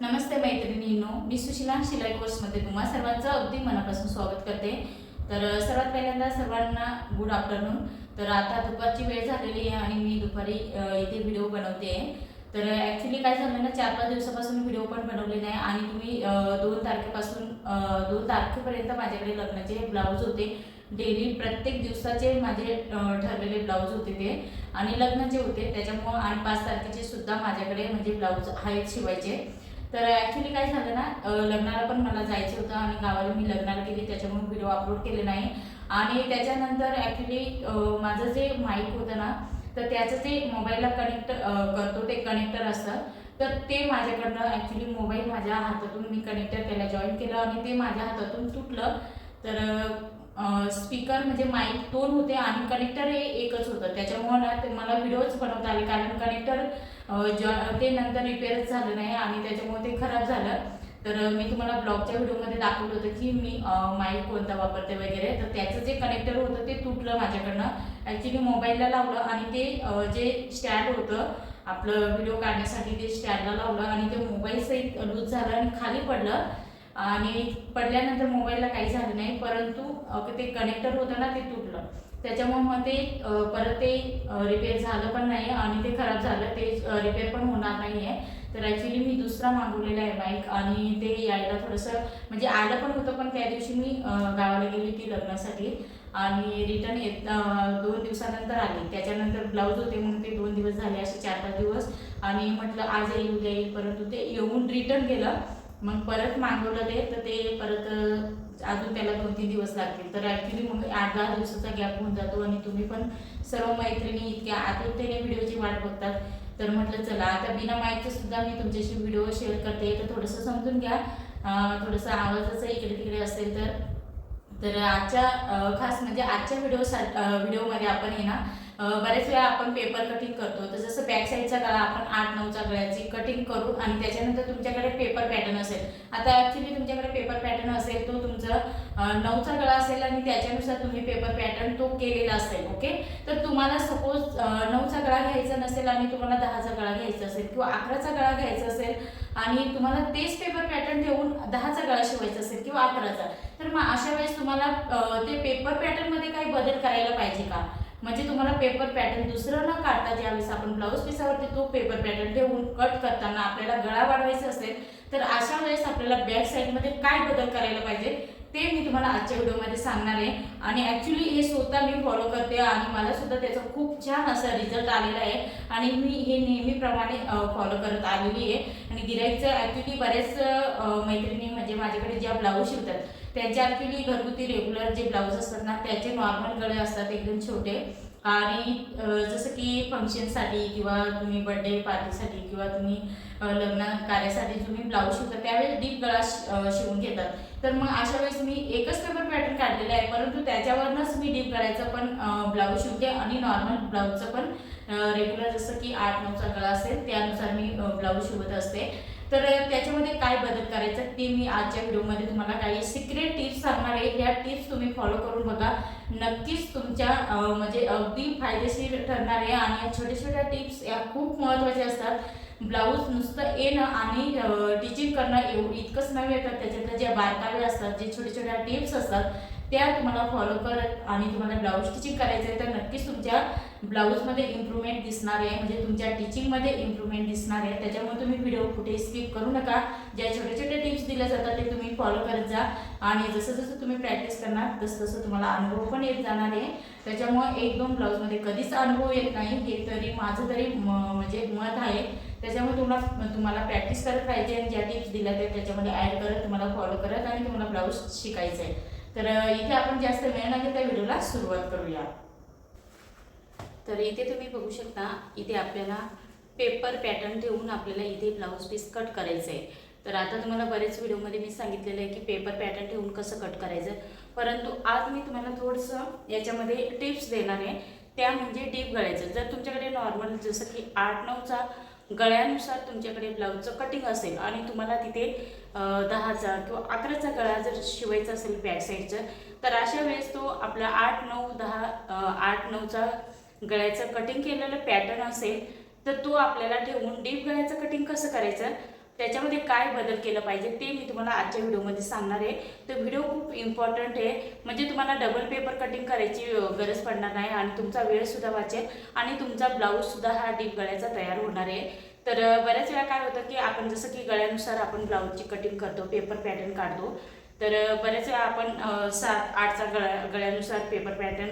नमस्ते मैत्रिणींनो मी सुशिला शिलाई कोर्समध्ये तुम्हा सर्वांचं अगदी मनापासून स्वागत करते. तर सर्वात पहिल्यांदा सर्वांना गुड आफ्टरनून तर आता दुपारची वेळ झालेली आहे आणि मी दुपारी इथे व्हिडिओ बनवते. आहे तर ॲक्च्युली काय झालं ना चार पाच दिवसापासून व्हिडिओ पण बनवले नाही आणि तुम्ही दोन तारखेपासून दोन तारखेपर्यंत माझ्याकडे लग्नाचे ब्लाऊज होते. डेली प्रत्येक दिवसाचे माझे ठरलेले ब्लाऊज होते ते. आणि लग्नाचे होते त्याच्यामुळं आणि पाच तारखेचे सुद्धा माझ्याकडे म्हणजे ब्लाऊज आहेत शिवायचे. तर ॲक्च्युली काय झालं ना लग्नाला पण मला जायचं होतं आणि गावाला मी लग्नाला गेली त्याच्यामुळे व्हिडिओ अपलोड केले नाही. आणि त्याच्यानंतर ॲक्च्युली माझं जे माईक होतं ना तर त्याचं जे मोबाईलला कनेक्ट करतो ते कनेक्टर असतं. तर ते माझ्याकडनं ॲक्च्युली मोबाईल माझ्या हातातून मी कनेक्टर केला जॉईन केलं आणि ते माझ्या हातातून तुटलं. तर स्पीकर म्हणजे माईक दोन होते आणि कनेक्टर हे एकच होतं. त्याच्यामुळं ना ते मला व्हिडिओच बनवता आले कारण कनेक्टर जॉ ते नंतर रिपेअरच झालं नाही आणि त्याच्यामुळे ते खराब झालं. तर मी तुम्हाला ब्लॉगच्या व्हिडिओमध्ये दाखवलं होतं की मी माईक कोणता वापरते वगैरे. तर त्याचं जे कनेक्टर होतं ते तुटलं माझ्याकडनं. ॲक्च्युली मोबाईलला लावलं आणि ते जे स्टँड होतं आपलं व्हिडिओ काढण्यासाठी ते स्टँडला लावलं आणि ते मोबाईल सहित लूज झालं आणि खाली पडलं. आणि पडल्यानंतर मोबाईलला काही झालं नाही परंतु ते कनेक्टर होतं ना ते तुटलं. त्याच्यामुळे मग ते परत ते रिपेअर झालं पण नाही आणि ते खराब झालं ते रिपेअर पण होणार नाही आहे तर ॲक्च्युली मी दुसरा मागवलेला आहे बाईक आणि ते यायला थोडंसं म्हणजे आलं पण होतं पण त्या दिवशी मी गावाला गेली होती लग्नासाठी. आणि रिटर्न येत दोन दिवसानंतर आली. त्याच्यानंतर ब्लाऊज होते म्हणून ते दोन दिवस झाले असे चार पाच दिवस. आणि म्हटलं आज येईल उद्या येईल. परंतु ते येऊन रिटर्न गेलं मग परत मागवलं ते तर ते परत अजून त्याला दोन तीन दिवस लागतील. तर ॲक्च्युली मग आठ दहा दिवसाचा गॅप होऊन जातो आणि तुम्ही पण सर्व मैत्रिणी इतक्या आतुरतेने व्हिडिओची वाट बघतात. तर म्हटलं चला आता बिना माईकचं सुद्धा मी तुमच्याशी व्हिडिओ शेअर करते. तर थोडंसं समजून घ्या. थोडंसं आवाजाचं इकडे तिकडे असेल तर. तर आजच्या खास म्हणजे आजच्या व्हिडिओ व्हिडिओमध्ये आपण आहे ना बऱ्याच बरेच वेळा आपण पेपर कटिंग करतो. तर जसं बॅक साईडचा गळा आपण आठ नऊच्या गळ्याची कटिंग करू आणि त्याच्यानंतर तुमच्याकडे पेपर पॅटर्न असेल. आता ॲक्च्युली तुमच्याकडे पेपर पॅटर्न असेल तो तुमचा नऊचा गळा असेल आणि त्याच्यानुसार तुम्ही पेपर पॅटर्न तो केलेला असेल ओके तर तुम्हाला सपोज नऊचा गळा घ्यायचा नसेल आणि तुम्हाला दहाचा गळा घ्यायचा असेल किंवा अकराचा गळा घ्यायचा असेल आणि तुम्हाला तेच पेपर पॅटर्न ठेवून दहाचा गळा शिवायचा असेल किंवा अकराचा तर मग अशा वेळेस तुम्हाला ते पेपर पॅटर्नमध्ये काही बदल करायला पाहिजे का? म्हणजे तुम्हाला पेपर पॅटर्न दुसरं न काढता ज्यावेळेस आपण ब्लाऊज पिसावरती तो पेपर पॅटर्न ठेवून कट करताना आपल्याला गळा वाढवायचा असेल तर अशा वेळेस आपल्याला बॅक साईडमध्ये काय बदल करायला पाहिजे? ते मी तुम्हाला आजच्या व्हिडिओमध्ये सांगणार आहे. आणि ॲक्च्युली हे स्वतः मी फॉलो करते आणि मला सुद्धा त्याचा खूप छान असा रिझल्ट आलेला आहे. आणि मी हे नेहमीप्रमाणे फॉलो करत आलेली आहे. आणि गिराईकचं ॲक्च्युली बरेच मैत्रिणी म्हणजे माझ्याकडे ज्या ब्लाऊज शिवतात त्यांच्या ॲक्च्युली घरगुती रेग्युलर जे ब्लाऊज असतात ना त्याचे नॉर्मल गळे असतात एकदम छोटे. आणि जसं की फंक्शनसाठी किंवा तुम्ही बर्थडे पार्टीसाठी किंवा तुम्ही लग्न कार्यासाठी तुम्ही ब्लाऊज शिवता त्यावेळेस डीप गळा शिवून घेतात. तर मग अशा वेळेस मी एकच पेपर पॅटर्न काढलेला आहे परंतु त्याच्यावरनंच मी डीप गळायचं पण ब्लाऊज शिवते आणि नॉर्मल ब्लाऊजचं पण रेग्युलर जसं की आठ नऊचा गळा असेल त्यानुसार मी ब्लाऊज शिवत असते. तर त्याच्यामध्ये काय बदल करायचं ते मी आजच्या व्हिडिओमध्ये तुम्हाला काही सिक्रेट टिप्स सांगणार आहे. ह्या टिप्स तुम्ही फॉलो करून बघा. नक्कीच तुमच्या म्हणजे अगदी फायदेशीर ठरणार आहे आणि या छोट्या छोट्या टिप्स या खूप महत्त्वाच्या असतात. ब्लाऊज नुसतं येणं आणि टिचिंग करणं एव इतकंच नव्हे तर त्याच्यातल्या ज्या बारकावे असतात जे छोट्या छोट्या टिप्स असतात त्या तुम्हाला फॉलो करत आणि तुम्हाला ब्लाऊज स्टिचिंग करायचं आहे तर नक्कीच तुमच्या ब्लाऊजमध्ये इम्प्रूव्हमेंट दिसणार आहे. म्हणजे तुमच्या टीचिंगमध्ये इम्प्रूव्हमेंट दिसणार आहे. त्याच्यामुळे तुम्ही व्हिडिओ कुठे स्किप करू नका. ज्या छोट्या छोट्या टिप्स दिल्या जातात ते तुम्ही फॉलो करत जा. आणि जसं जसं तुम्ही प्रॅक्टिस करणार तसं तसं तुम्हाला अनुभव पण येत जाणार आहे. त्याच्यामुळे एक दोन ब्लाऊजमध्ये कधीच अनुभव येत नाही. हे तरी माझं तरी म- म्हणजे मत आहे. त्याच्यामुळे तुम्हाला तुम्हाला प्रॅक्टिस करत पाहिजे आणि ज्या टिप्स दिल्या त्या त्याच्यामध्ये ॲड करत तुम्हाला फॉलो करत आणि तुम्हाला ब्लाऊज शिकायचं आहे तर इथे आपण जास्त वेळ न घेता व्हिडिओला सुरुवात करूया. तर इथे तुम्ही बघू शकता इथे आपल्याला पेपर पॅटर्न ठेवून आपल्याला इथे ब्लाऊज पीस कट करायचं आहे तर आता तुम्हाला बरेच व्हिडिओमध्ये मी सांगितलेलं आहे की पेपर पॅटर्न ठेवून कसं कट करायचं. परंतु आज मी तुम्हाला थोडंसं याच्यामध्ये टिप्स देणार आहे. त्या म्हणजे डीप गळायचं. जर तुमच्याकडे नॉर्मल जसं की आठ नऊचा गळ्यानुसार तुमच्याकडे ब्लाऊजचं कटिंग असेल आणि तुम्हाला तिथे दहाचा किंवा अकराचा गळा जर शिवायचा असेल बॅक साईडचं तर अशा वेळेस तो आपला आठ नऊ दहा आठ नऊचा गळ्याचं कटिंग केलेलं पॅटर्न असेल तर तो आपल्याला ठेवून डीप गळ्याचं कटिंग कसं करायचं? त्याच्यामध्ये काय बदल केलं पाहिजे ते मी तुम्हाला आजच्या व्हिडिओमध्ये सांगणार आहे. तर व्हिडिओ खूप इम्पॉर्टंट आहे. म्हणजे तुम्हाला डबल पेपर कटिंग करायची गरज पडणार नाही आणि तुमचा वेळसुद्धा वाचेल आणि तुमचा ब्लाऊजसुद्धा हा डीप गळ्याचा तयार होणार आहे. तर बऱ्याच वेळा काय होतं की आपण जसं की गळ्यानुसार आपण ब्लाऊजची कटिंग करतो पेपर पॅटर्न काढतो. तर बऱ्याच वेळा आपण सात आठचा गळ्या गळ्यानुसार पेपर पॅटर्न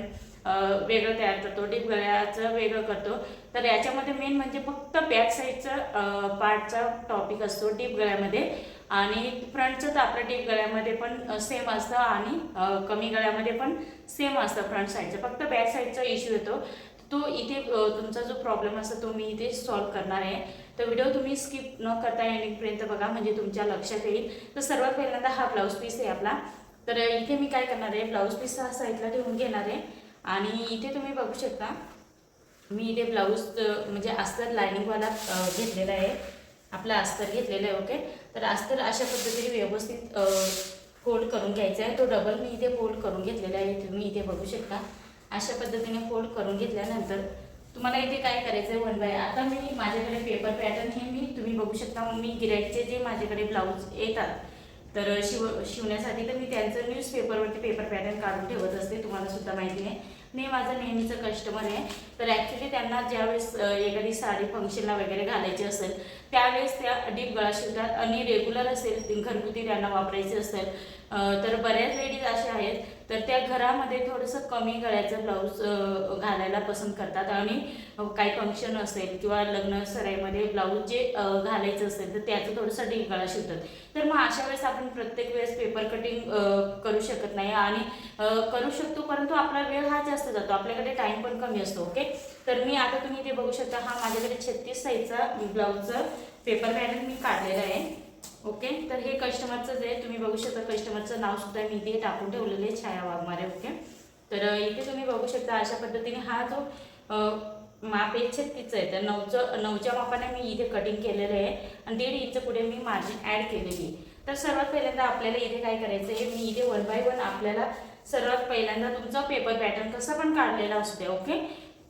वेगळं तयार करतो डीप गळ्याचं वेगळं करतो. तर याच्यामध्ये मेन म्हणजे फक्त बॅक साईडचं पार्टचा टॉपिक असतो डीप गळ्यामध्ये. आणि फ्रंटचं तर आपलं डीप गळ्यामध्ये पण सेम असतं आणि कमी गळ्यामध्ये पण सेम असतं फ्रंट साईडचं फक्त बॅक साईडचा इश्यू येतो. तो इथे तुमचा जो प्रॉब्लेम असतो तो मी इथे सॉल्व करणार आहे. तर व्हिडिओ तुम्ही स्किप न करता एंडिंगपर्यंत बघा म्हणजे तुमच्या लक्षात येईल. तर सर्वात पहिल्यांदा हा ब्लाऊज पीस आहे आपला. तर इथे मी काय करणार आहे ब्लाऊज पीस हा साईडला ठेवून घेणार आहे. आणि इथे तुम्ही बघू शकता मी इथे ब्लाऊज म्हणजे अस्तर लायनिंगवाला घेतलेला आहे. आपला अस्तर घेतलेला आहे ओके तर अस्तर अशा पद्धतीने व्यवस्थित फोल्ड करून घ्यायचा आहे. तो डबल मी इथे फोल्ड करून घेतलेला आहे. तुम्ही इथे बघू शकता. अशा पद्धतीने फोल्ड करून घेतल्यानंतर तुम्हाला इथे काय करायचं आहे वन बाय आता मी माझ्याकडे पेपर पॅटर्न हे मी तुम्ही बघू शकता. मी गिराईकचे जे माझ्याकडे ब्लाऊज येतात तर शिव शिवण्यासाठी तर मी त्यांचं न्यूजपेपरवरती पेपर पॅटर्न काढून ठेवत असते तुम्हाला सुद्धा माहिती आहे. मी माझं नेहमीचं कस्टमर आहे. तर ॲक्च्युली त्यांना ज्यावेळेस एखादी साडी फंक्शनला वगैरे घालायची असेल त्यावेळेस त्या डीप गळा शिवतात आणि रेग्युलर असेल घरगुती त्यांना वापरायची असेल. तर बऱ्याच लेडीज अशा आहेत तर त्या घरामध्ये थोडंसं कमी गळ्याचं ब्लाऊज घालायला पसंत करतात. आणि काही फंक्शन असेल किंवा लग्न सराईमध्ये ब्लाऊज जे घालायचं असेल तर त्याचं थोडंसं डीप गळा शिवतात. तर मग अशा वेळेस आपण प्रत्येक वेळेस पेपर कटिंग करू शकत नाही. आणि करू शकतो परंतु आपला वेळ हा जास्त जातो. आपल्याकडे टाइम पण कमी असतो ओके तर मी आता तुम्ही इथे बघू शकता हा माझ्याकडे छत्तीस साईजचा ब्लाऊजचं पेपर पॅटर्न मी काढलेला आहे ओके तर हे कस्टमरचं जे तुम्ही बघू शकता कस्टमरचं नाव सुद्धा मी इथे टाकून ठेवलेलं आहे छाया वाघमारे ओके तर इथे तुम्ही बघू शकता अशा पद्धतीने हा जो माप एक छत्तीसचं आहे. तर नऊचं नऊच्या मापाने मी इथे कटिंग केलेलं आहे आणि दीड इंच पुढे मी मार्जिन ॲड केलेली तर सर्वात पहिल्यांदा आपल्याला इथे काय करायचं आहे मी इथे वन बाय वन आपल्याला सर्वात पहिल्यांदा तुमचा पेपर पॅटर्न कसा पण काढलेला असू द्या ओके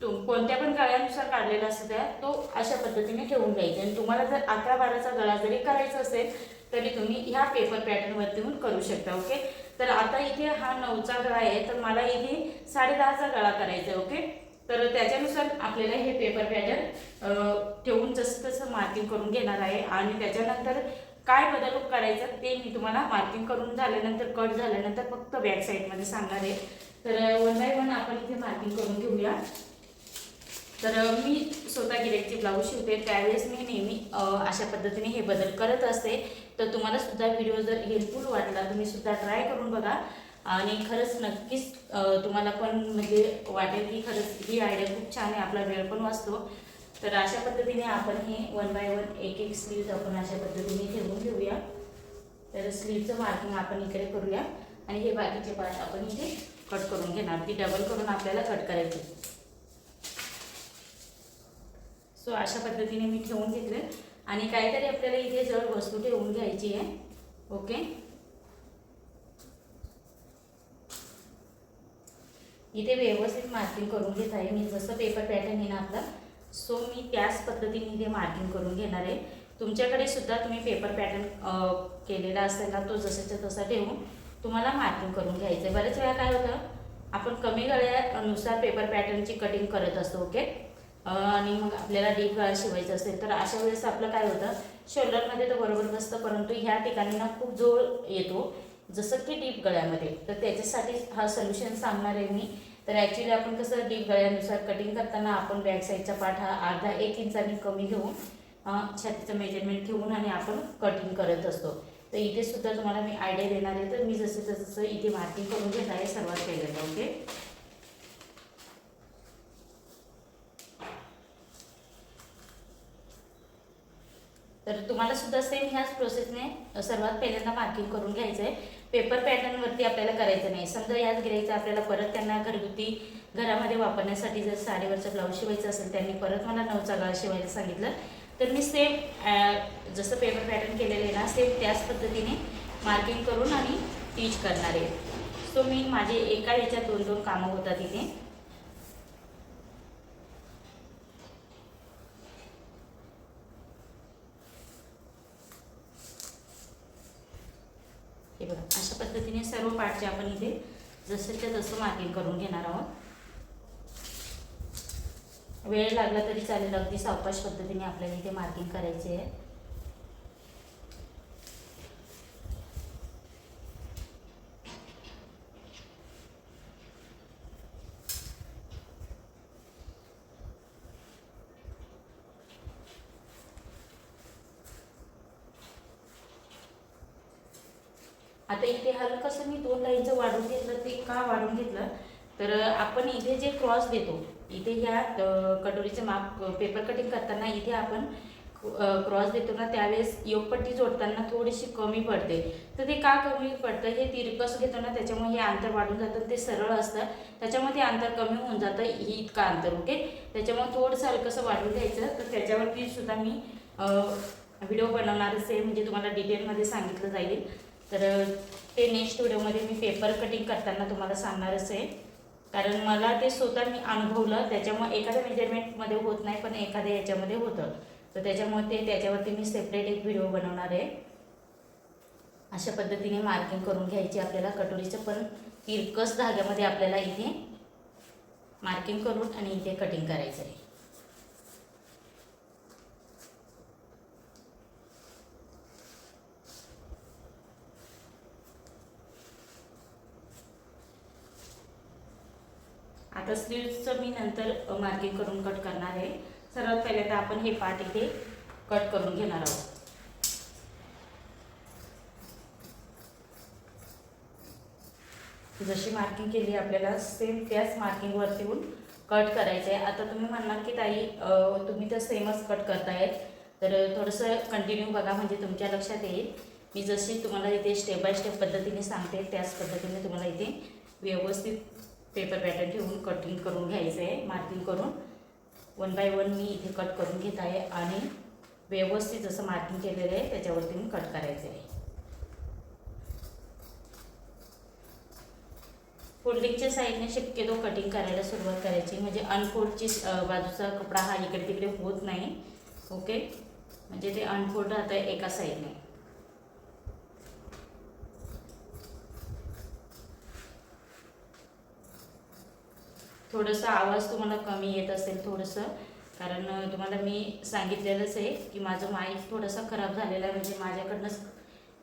तुम कोणत्या पण गळ्यानुसार काढलेला असू द्या तो अशा पद्धतीने ठेवून घ्यायचा. आणि तुम्हाला जर अकरा बाराचा गळा जरी करायचा असेल तरी तुम्ही ह्या पेपर पॅटर्नवरती येऊन करू शकता ओके तर आता इथे हा नऊचा गळा आहे तर मला इथे साडेदहाचा गळा करायचा आहे ओके तर त्याच्यानुसार आपल्याला हे पेपर पॅटर्न ठेवून जसं तसं मार्किंग करून घेणार आहे. आणि त्याच्यानंतर काय बदल करायचा ते मी तुम्हाला मार्किंग करून झाल्यानंतर कट झाल्यानंतर फक्त बॅक साईडमध्ये सांगणार आहे. तर वन बाय वन आपण इथे मार्किंग करून घेऊया. तर मी स्वतः गिरेकची ब्लाऊज शिवते. त्यावेळेस मी नेहमी अशा पद्धतीने हे बदल करत असते. तर तुम्हाला सुद्धा व्हिडिओ जर हेल्पफुल वाटला तुम्ही सुद्धा ट्राय करून बघा. आणि खरंच नक्कीच तुम्हाला पण म्हणजे वाटेल की खरंच ही आयडिया खूप छान आहे. आपला वेळ पण वाचतो. तर अशा पद्धतीने आपण हे वन बाय वन एक एक स्लीव्ज आपण अशा पद्धतीने ठेवून घेऊया. तर स्लीवचं मार्किंग आपण इकडे करूया. आणि हे बाकीचे पार्ट आपण इथे कट करून घेणार. ती डबल करून आपल्याला कट करायची. सो अशा पद्धतीने मी ठेवून घेतले आणि काहीतरी आपल्याला इथे जड वस्तू ठेवून घ्यायची आहे. ओके इथे व्यवस्थित मार्किंग करून घेत आहे मी. जसं पेपर पॅटर्न येणार आपला सो मी त्याच पद्धतीने हे मार्किंग करून घेणार आहे. तुमच्याकडे सुद्धा तुम्ही पेपर पॅटर्न केलेला असेल ना तो जसाच्या तसा ठेवून तुम्हाला मार्किंग करून घ्यायचं आहे बरेच वेळा काय होतं आपण कमी गळ्यानुसार पेपर पॅटर्नची कटिंग करत असतो ओके आणि मग आपल्याला डीप गळा शिवायचं असेल तर अशा वेळेस आपलं काय होतं शोल्डरमध्ये तर बरोबर बसतं परंतु ह्या ठिकाणी ना खूप जोर येतो. जसं की डीप गळ्यामध्ये तर त्याच्यासाठी हा सोल्युशन सांगणार आहे मी. तर ॲक्च्युली आपण कसं डीप गळ्यानुसार कटिंग करताना आपण बॅक साईडचा पाठ हा अर्धा एक इंचाने कमी घेऊन छातीचं मेजरमेंट घेऊन आणि आपण कटिंग करत असतो. तर इथे सुद्धा तुम्हाला मी आयडिया देणार आहे. तर मी जसं तसं इथे मार्किंग करून घेत आहे सर्वात पहिल्यांदा ओके तर तुम्हाला सुद्धा सेम ह्याच प्रोसेसने सर्वात पहिल्यांदा मार्किंग करून घ्यायचं आहे पेपर पॅटर्नवरती आपल्याला करायचं नाही. समजा याच गिरायचं आपल्याला परत त्यांना घरगुती घरामध्ये वापरण्यासाठी जर साडीवरचं ब्लाऊज शिवायचं असेल त्यांनी परत मला नऊचा गळा शिवायला सांगितलं. तर मी सेम जसं पेपर पॅटर्न केलेलं आहे ना सेम त्याच पद्धतीने मार्किंग करून आणि टीच करणार आहे. सो मी माझे एका ह्याच्यात दोन दोन कामं होतात इथे हे बघा अशा पद्धतीने सर्व पार्टचे आपण इथे जसंच्या तसं मार्किंग करून घेणार आहोत. वेळ लागला तरी चालेल. अगदी सावकाश पद्धतीने आपल्याला इथे मार्किंग करायचे आहे. आता इथे हलकंसं मी दोन लाईनचं वाढून घेतलं ते का वाढून घेतलं? तर आपण इथे जे क्रॉस देतो इथे ह्या कटोरीचे कटोरीचं माप पेपर कटिंग करताना इथे आपण क्रॉस देतो ना त्यावेळेस योगपट्टी जोडताना थोडीशी कमी पडते. तर ते का कमी पडतं? हे तिरकस घेतो ना त्याच्यामुळे हे अंतर वाढून जातं ते सरळ असतं. त्याच्यामुळे ते अंतर कमी होऊन जातं ही इतकं अंतर ओके? त्याच्यामुळे थोडंसं हलकंसं वाढून घ्यायचं. तर त्याच्यावरती सुद्धा मी व्हिडिओ बनवणारच आहे म्हणजे तुम्हाला डिटेलमध्ये सांगितलं जाईल. तर ते नेक्स्ट व्हिडिओमध्ये मी पेपर कटिंग करताना तुम्हाला सांगणारच आहे. कारण मला ते स्वतः मी अनुभवलं त्याच्यामुळे एखाद्या मेजरमेंटमध्ये होत नाही पण एखाद्या याच्यामध्ये होतं. तर त्याच्यामुळे ते त्याच्यावरती मी सेपरेट एक व्हिडिओ बनवणार आहे. अशा पद्धतीने मार्किंग करून घ्यायची आपल्याला कटोरीचं पण तिरकस धाग्यामध्ये आपल्याला इथे मार्किंग करून आणि इथे कटिंग करायचं आहे. आता स्लीव्सचं मी नंतर मार्किंग करून कट करणार आहे. सर्वात पहिले तर आपण हे पार्ट इथे कट करून घेणार आहोत. जशी मार्किंग केली आपल्याला सेम त्याच मार्किंगवरती येऊन कट करायचं आहे आता तुम्ही म्हणणार की ताई तुम्ही तर सेमच कट करतायत. तर थोडंसं कंटिन्यू बघा म्हणजे तुमच्या लक्षात येईल. मी जशी तुम्हाला इथे स्टेप बाय स्टेप पद्धतीने सांगते त्याच पद्धतीने तुम्हाला इथे व्यवस्थित पेपर पॅटर्न ठेवून कटिंग करून घ्यायचं आहे मार्किंग करून. वन बाय वन मी इथे कट करून घेत आहे आणि व्यवस्थित जसं मार्किंग केलेलं आहे त्याच्यावरती मी कट करायचं आहे. फोल्डिंगच्या साईडने शक्यतो कटिंग करायला सुरुवात करायची म्हणजे अनफोल्डची बाजूचा कपडा हा इकडे तिकडे होत नाही. ओके म्हणजे ते अनफोल्ड राहतं एका साईडने. थोडंसं आवाज तुम्हाला कमी येत असेल थोडंसं कारण तुम्हाला मी सांगितलेलंच आहे की माझं माईक थोडंसं खराब झालेला आहे म्हणजे माझ्याकडनंच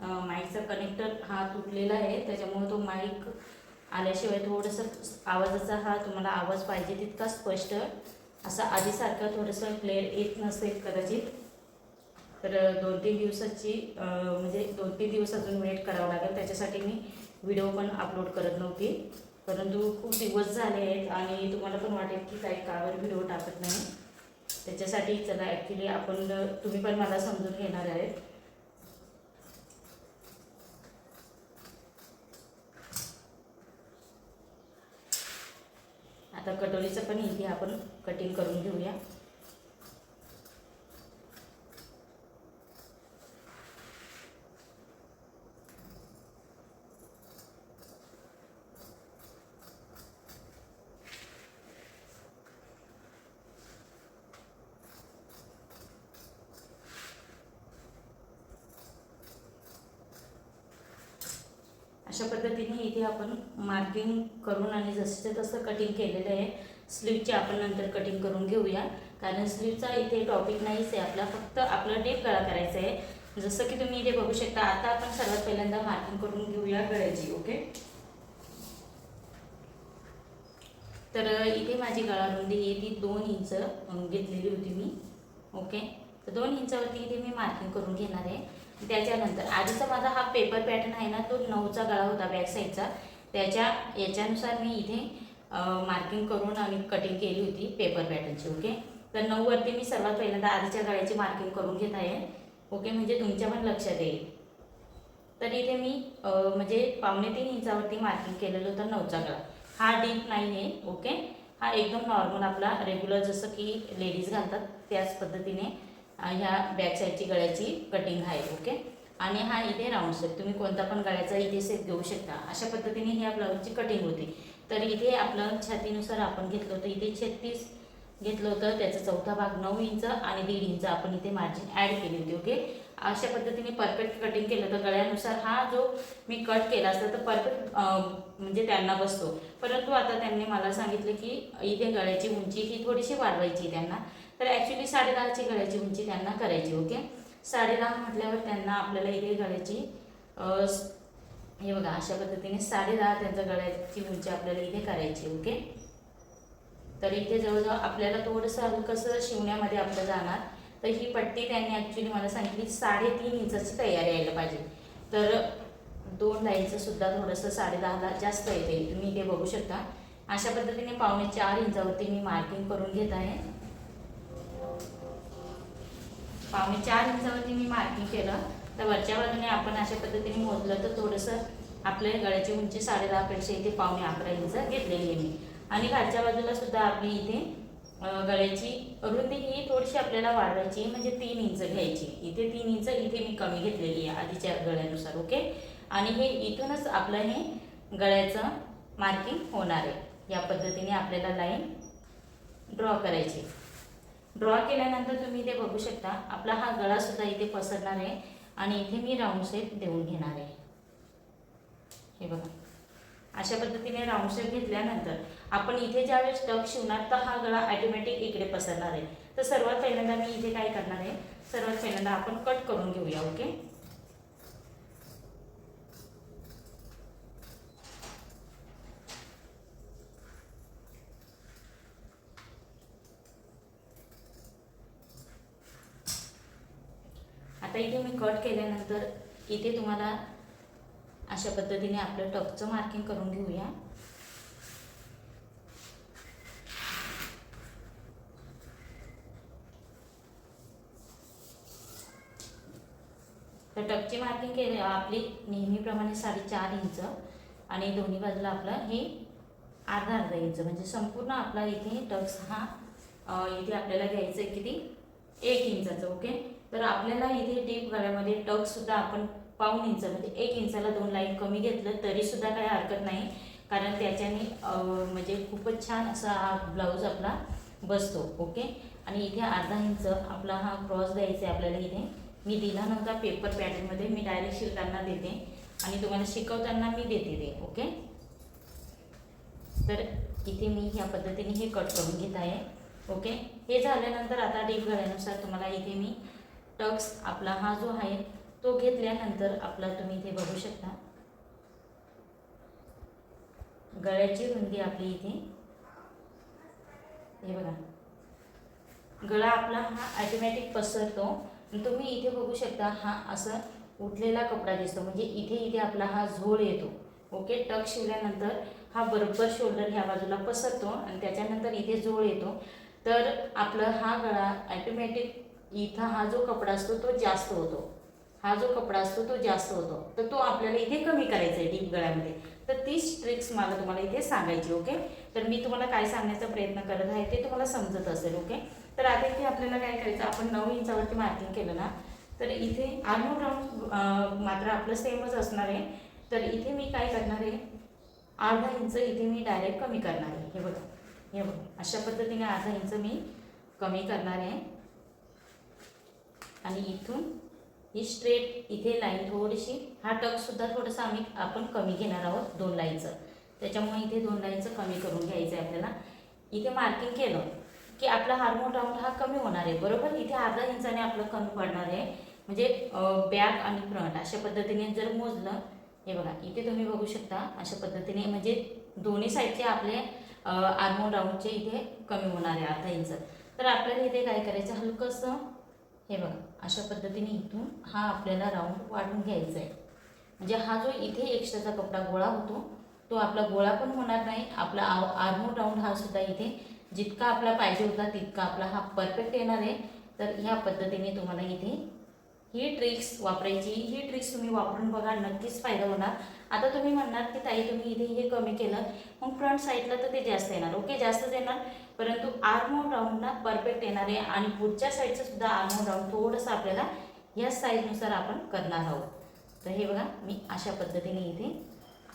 माईकचा कनेक्टर हा तुटलेला आहे त्याच्यामुळे तो माईक आल्याशिवाय थोडंसं आवाजाचा हा तुम्हाला आवाज पाहिजे तितका स्पष्ट असा आधीसारखा थोडंसं क्लिअर येत नसेल कदाचित. तर दोन तीन दिवसाची म्हणजे दोन तीन दिवस अजून वेट करावं लागेल त्याच्यासाठी मी व्हिडिओ पण अपलोड करत नव्हती. परंतु खूप दिवस झाले आहेत आणि तुम्हाला पण वाटेल की काही कावर व्हिडिओ टाकत नाही. त्याच्यासाठी चला ॲक्च्युली आपण तुम्ही पण मला समजून घेणार आहेत आता कटोरीचं पण इथे आपण कटिंग करून घेऊया. अशा पद्धतीने इथे आपण मार्किंग करून आणि जसं तसं कटिंग केलेलं आहे स्लीवचे आपण नंतर कटिंग करून घेऊया. कारण स्लीवचा इथे टॉपिक नाहीच आहे आपला फक्त आपलं डेप गळा करायचा आहे. जसं की तुम्ही इथे बघू शकता आता आपण सर्वात पहिल्यांदा मार्किंग करून घेऊया गळ्याची ओके तर इथे माझी गळा रुंदी आहे ती दोन इंच घेतलेली होती मी ओके तर दोन इंचावरती इथे मी मार्किंग करून घेणार आहे. त्याच्यानंतर आधीचा माझा हा पेपर पॅटर्न आहे ना तो नऊचा गळा होता बॅक साईडचा त्याच्या याच्यानुसार मी इथे मार्किंग करून आणि कटिंग केली होती पेपर पॅटर्नची ओके तर नऊवरती मी सर्वात पहिल्यांदा आधीच्या गळ्याची मार्किंग करून घेत आहे ओके म्हणजे तुमच्या पण लक्षात येईल. तर इथे मी म्हणजे पावणे तीन इंचावरती मार्किंग केलेलं होतं नऊचा गळा. हा डीप नाही आहे ओके हा एकदम नॉर्मल आपला रेग्युलर जसं की लेडीज घालतात त्याच पद्धतीने. ह्या बॅक साईडची गळ्याची कटिंग आहे ओके आणि हा इथे राऊंड सेट तुम्ही कोणता पण गळ्याचा इथे सेट घेऊ शकता. अशा पद्धतीने ह्या ब्लाऊजची कटिंग होती. तर इथे आपलं छातीनुसार आपण घेतलं होतं इथे छत्तीस घेतलं होतं त्याचा चौथा भाग नऊ इंच आणि दीड इंच आपण इथे मार्जिन ॲड केली होती ओके अशा पद्धतीने परफेक्ट कटिंग केलं तर गळ्यानुसार हा जो मी कट केला असता तर परफेक्ट म्हणजे त्यांना बसतो. परंतु आता त्यांनी मला सांगितलं की इथे गळ्याची उंची ही थोडीशी वाढवायची त्यांना. तर ॲक्च्युली साडेदहाची गळ्याची उंची त्यांना करायची ओके साडेदहा म्हटल्यावर त्यांना आपल्याला इथे गळ्याची हे बघा अशा पद्धतीने साडेदहा त्यांच्या गळ्याची उंची आपल्याला इथे करायची ओके तर इथे जवळजवळ आपल्याला थोडंसं कसं शिवण्यामध्ये आपलं जाणार तर ही पट्टी त्यांनी ॲक्च्युली मला सांगितली साडेतीन इंचाची तयारी यायला पाहिजे. तर दोन लाईनचं सुद्धा थोडंसं साडेदहाला जास्त येते तुम्ही इथे बघू शकता. अशा पद्धतीने पावणे चार इंचावरती मी मार्किंग करून घेत आहे. पावणे चार इंचावरती मी मार्किंग केलं. तर वरच्या बाजूने आपण अशा पद्धतीने मोजलं तर थोडंसं आपल्या गळ्याची उंची साडेदहापेक्षा इथे पावणे अकरा इंच घेतलेली आहे मी. आणि खालच्या बाजूला सुद्धा आपली इथे गळ्याची. रुंदी ही थोडीशी आपल्याला वाढवायची आहे, म्हणजे तीन इंच घ्यायची. इथे तीन इंच इथे मी कमी घेतलेली आहे आधीच्या गळ्यानुसार ओके? आणि हे इथूनच आपलं हे गळ्याचं मार्किंग होणार आहे. या पद्धतीने आपल्याला लाईन ड्रॉ करायची ड्रॉ केल्यानंतर तुम्ही इथे बघू शकता आपला हा गळासुद्धा इथे पसरणार आहे आणि इथे मी राऊंड शेप देऊन घेणार आहे. हे बघा. अशा पद्धतीने राऊंड शेप घेतल्यानंतर आपण इथे ज्यावेळेस टक शिवणार तर हा गळा ॲटोमॅटिक इकडे पसरणार आहे. तर सर्वात पहिल्यांदा मी इथे काय करणार आहे? सर्वात पहिल्यांदा आपण कट करून घेऊया ओके आता इथे मी कट केल्यानंतर इथे तुम्हाला अशा पद्धतीने आपलं टकचं मार्किंग करून घेऊया. तर टकची मार्किंग केले आपली नेहमीप्रमाणे साडेचार इंच आणि दोन्ही बाजूला आपलं हे अर्धा अर्धा इंच म्हणजे संपूर्ण आपला इथे टक्स हा इथे आपल्याला घ्यायचं आहे किती? एक इंचाचं ओके? तर आपल्याला इथे डीप गळ्यामध्ये टक्ससुद्धा आपण पाऊन इंच म्हणजे एक इंचाला दोन लाईन कमी घेतलं तरीसुद्धा काही हरकत नाही. कारण त्याच्याने म्हणजे खूपच छान असा हा ब्लाऊज आपला बसतो ओके? आणि इथे अर्धा इंच आपला हा क्रॉस द्यायचा आहे आपल्याला इथे. मी दिला नव्हता पेपर पॅटर्नमध्ये मी डायरेक्ट शिवताना देते. आणि तुम्हाला शिकवताना मी देते ते ओके? तर इथे मी ह्या पद्धतीने हे कट करून घेत आहे ओके? हे झाल्यानंतर आता डीप गळ्यानुसार तुम्हाला इथे मी टक्स आपला हा जो आहे तो घेतल्यानंतर आपला तुम्ही इथे बघू शकता. गळ्याची रुंदी आपली इथे. हे बघा. गळा आपला हा ॲटोमॅटिक पसरतो तुम्ही इथे बघू शकता हा असं उठलेला कपडा दिसतो. म्हणजे इथे इथे आपला हा झोळ येतो. ओके? टक शिवल्यानंतर हा बरोबर शोल्डर ह्या बाजूला पसरतो आणि त्याच्यानंतर इथे झोळ येतो. तर आपलं हा गळा ॲटोमॅटिक इथं हा जो कपडा असतो तो जास्त होतो. हा जो कपडा असतो तो जास्त होतो. तर तो आपल्याला इथे कमी करायचा आहे डीप गळ्यामध्ये. तर तीच ट्रिक्स मला तुम्हाला इथे सांगायची ओके तर मी तुम्हाला काय सांगण्याचा प्रयत्न करत आहे ते तुम्हाला समजत असेल ओके तर आता इथे आपल्याला काय करायचं आपण नऊ इंचावरती मार्किंग केलं ना तर इथे आर्मोर राऊंड मात्र आपलं सेमच असणार आहे. तर इथे मी काय करणार आहे अर्धा इंच इथे मी डायरेक्ट कमी करणार आहे. हे बघा हे बघा. अशा पद्धतीने अर्धा इंच मी कमी करणार आहे. आणि इथून ही स्ट्रेट इथे लाईन थोडीशी हा टकसुद्धा थोडंसं आम्ही आपण कमी घेणार आहोत दोन लाईनचं त्याच्यामुळे इथे दोन लाईनचं कमी करून घ्यायचं आहे आपल्याला. इथे मार्किंग केलं की आपला हार्मोन राऊंड हा कमी होणार आहे. बरोबर? इथे अर्धा इंचाने आपलं कमी पडणार आहे. म्हणजे बॅक आणि फ्रंट अशा पद्धतीने जर मोजलं हे बघा इथे तुम्ही बघू शकता अशा पद्धतीने म्हणजे दोन्ही साईडचे आपले आर्मोन राऊंडचे इथे कमी होणार आहे अर्धा इंच. तर आपल्याला इथे काय करायचं? हलकंसं हे बघा अशा पद्धतीने इथून हा आपल्याला राऊंड वाढून घ्यायचा आहे म्हणजे हा जो इथे एक्स्ट्राचा कपडा गोळा होतो तो आपला गोळा पण होणार नाही आपला आर्मोर राऊंड हा सुद्धा इथे जितका आपला पाहिजे होता तितका आपला हा परफेक्ट येणार आहे. तर ह्या पद्धतीने तुम्हाला इथे ही ट्रिक्स वापरायची ही ट्रिक्स तुम्ही वापरून बघा नक्कीच फायदा होणार. आता तुम्ही म्हणणार की ताई तुम्ही इथे हे कमी केलं मग फ्रंट साईडला तर ते जास्त येणार. ओके जास्तच येणार परंतु आर्मोन राऊंडला परफेक्ट येणार आहे आणि पुढच्या साईडचं सुद्धा आर्मोन राऊंड थोडंसं आपल्याला या साईजनुसार आपण करणार आहोत. तर हे बघा मी अशा पद्धतीने इथे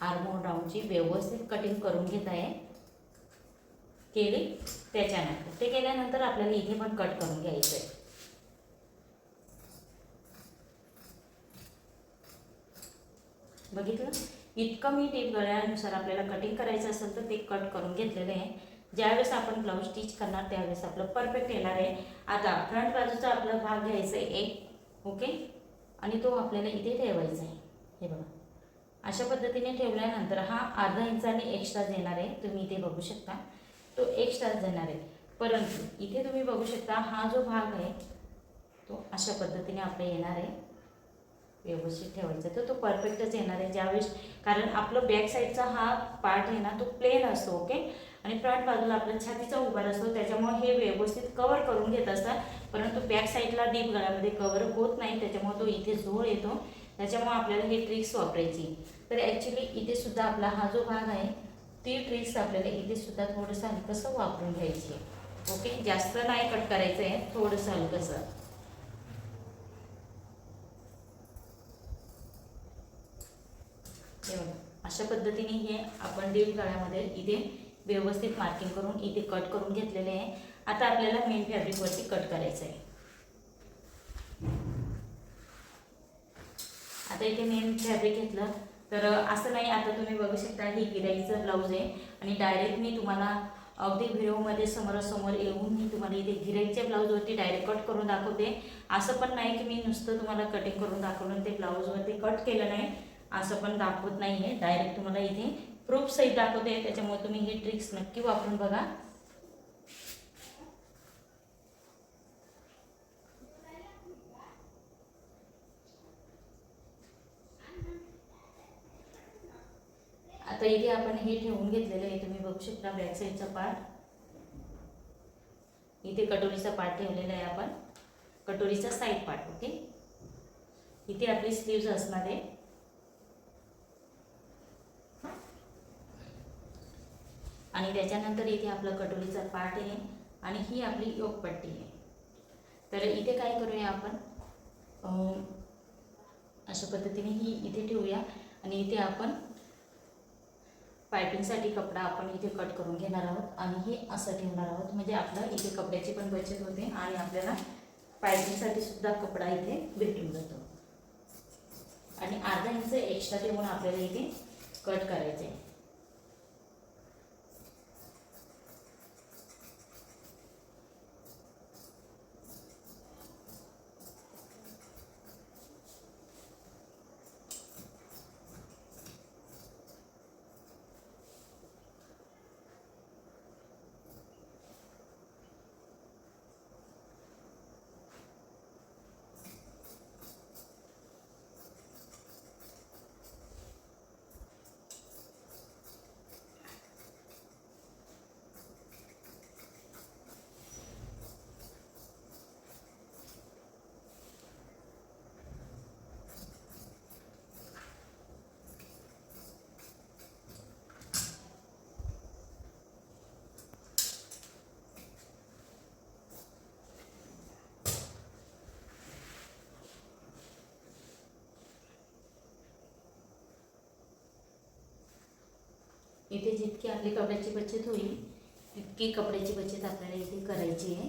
आर्मोन राऊंडची व्यवस्थित कटिंग करून घेत आहे. केली? त्याच्यानंतर. ते केल्यानंतर आपल्याला इथे पण कट करून घ्यायचं आहे बघितलं? इतकं मी ते गळ्यानुसार आपल्याला कटिंग करायचं असेल तर ते कट करून घेतलेलं आहे. ज्यावेळेस आपण ब्लाऊज स्टिच करणार त्यावेळेस आपलं परफेक्ट येणार आहे. आता फ्रंट बाजूचा आपला भाग घ्यायचा आहे एक ओके आणि तो आपल्याला इथे ठेवायचा आहे. हे बघा. अशा पद्धतीने ठेवल्यानंतर हा अर्धा इंचाने एक्स्ट्रा देणार आहे. तुम्ही इथे बघू शकता. तो एक्स्ट्रा देणार आहे. परंतु इथे तुम्ही बघू शकता हा जो भाग आहे तो अशा पद्धतीने आपला येणार आहे. व्यवस्थित ठेवायचा. तर तो परफेक्टच येणार आहे ज्यावेळेस कारण आपलं बॅक साईडचा हा पार्ट आहे ना तो प्लेन असतो ओके आणि फ्रंट बाजूला आपला छातीचा उभार असतो त्याच्यामुळे हे व्यवस्थित कवर करून घेत असतात. परंतु बॅक साईडला डीप गळ्यामध्ये कवर होत नाही त्याच्यामुळे तो इथे झोळ येतो. त्याच्यामुळे आपल्याला हे ट्रिक्स वापरायची. तर ॲक्च्युली इथे सुद्धा आपला हा जो भाग आहे ती ट्रिक्स आपल्याला इथे सुद्धा थोडंसं हलकंसं वापरून घ्यायची ओके जास्त नाही कट करायचं आहे थोडंसं हलकंसं हे बघा अशा पद्धतीने हे आपण डीप गळ्यामध्ये इथे व्यवस्थित मार्किंग करून इथे कट करून घेतलेले आहे. आता आपल्याला मेन फॅब्रिकवरती कट करायचं आहे. आता इथे मेन फॅब्रिक घेतलं. तर असं नाही आता तुम्ही बघू शकता ही गिराईचं ब्लाऊज आहे. आणि डायरेक्ट मी तुम्हाला अगदी व्हिडिओमध्ये समोरासमोर येऊन मी तुम्हाला इथे गिराईच्या ब्लाऊजवरती डायरेक्ट कट करून दाखवते. असं पण नाही की मी नुसतं तुम्हाला कटिंग करून दाखवलं ते ब्लाऊजवरती कट केलं नाही. असं पण दाखवत नाही आहे डायरेक्ट तुम्हाला इथे प्रूफ सहित दाखवते. त्याच्यामुळे तुम्ही ही ट्रिक्स नक्की वापरून बघा. आता इथे आपण हे ठेवून घेतलेलं आहे. तुम्ही बघू शकता बॅक साईडचा पार्ट इथे कटोरीचा पार्ट ठेवलेला आहे आपण. कटोरीचा साईड पार्ट ओके इथे आपली स्लीव्ज असणार आहे. आणि त्याच्यानंतर इथे आपलं कटोरीचा पार्ट आहे आणि ही आपली योगपट्टी आहे. तर इथे काय करूया आपण? अशा पद्धतीने ही इथे ठेवूया आणि इथे आपण पायपिंगसाठी कपडा आपण इथे कट करून घेणार आहोत आणि हे असं ठेवणार आहोत. म्हणजे आपलं इथे कपड्याची पण बचत होते आणि आपल्याला पायपिंगसाठी सुद्धा कपडा इथे भेटून जातो. आणि अर्धा इंच एक्स्ट्रा ठेवून आपल्याला इथे कट करायचं आहे इथे जितकी आपली कपड्याची बचत होईल तितकी कपड्याची बचत आपल्याला इथे करायची आहे.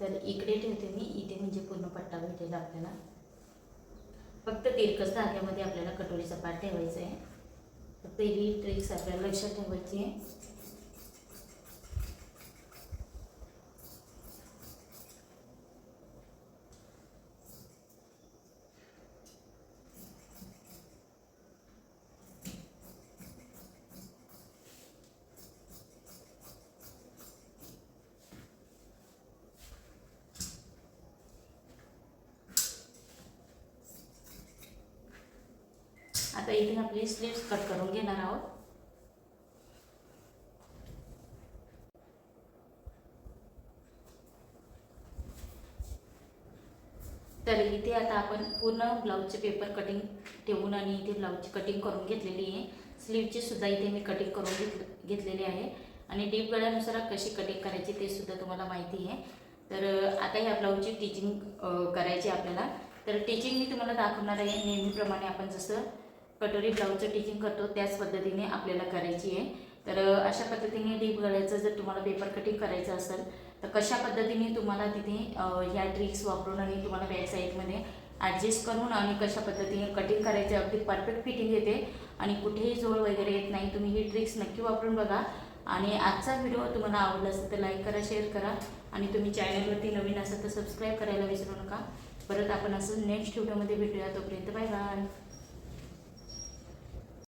तर इकडे ठेवते मी इथे म्हणजे पूर्ण पट्टा भेटेल आपल्याला. फक्त तिरकस धाग्यामध्ये आपल्याला कटोरीचा पाठ ठेवायचा आहे. फक्त ही ट्रिक्स आपल्याला लक्षात ठेवायची आहे आता इथे स्लीव्स कट करून घेणार आहोत. तर इथे आता आपण पूर्ण ब्लाऊजचे पेपर कटिंग ठेवून आणि इथे ब्लाऊजची कटिंग करून घेतलेली आहे. स्लीवची सुद्धा इथे मी कटिंग करून घेत घेतलेली आहे. आणि डीप गळ्यानुसार कशी कटिंग करायची ते सुद्धा तुम्हाला माहिती आहे. तर आता ह्या ब्लाऊजची टिचिंग करायची आपल्याला. तर टिचिंग मी तुम्हाला दाखवणार आहे नेहमीप्रमाणे आपण जसं कटोरी ब्लाऊजचं टिचिंग करतो त्याच पद्धतीने आपल्याला करायची आहे. तर अशा पद्धतीने डीप गळ्याचं जर तुम्हाला पेपर कटिंग करायचं असेल तर कशा पद्धतीने तुम्हाला तिथे ह्या ट्रिक्स वापरून आणि तुम्हाला बॅक साईडमध्ये ॲडजस्ट करून आणि कशा पद्धतीने कटिंग करायचे अगदी परफेक्ट फिटिंग येते. आणि कुठेही जोड वगैरे येत नाही तुम्ही ही ट्रिक्स नक्की वापरून बघा. आणि आजचा व्हिडिओ तुम्हाला आवडला असेल तर लाईक करा शेअर करा. आणि तुम्ही चॅनलवरती नवीन असाल तर सबस्क्राईब करायला विसरू नका. परत आपण असं नेक्स्ट व्हिडिओमध्ये भेटूया तोपर्यंत बाय बाय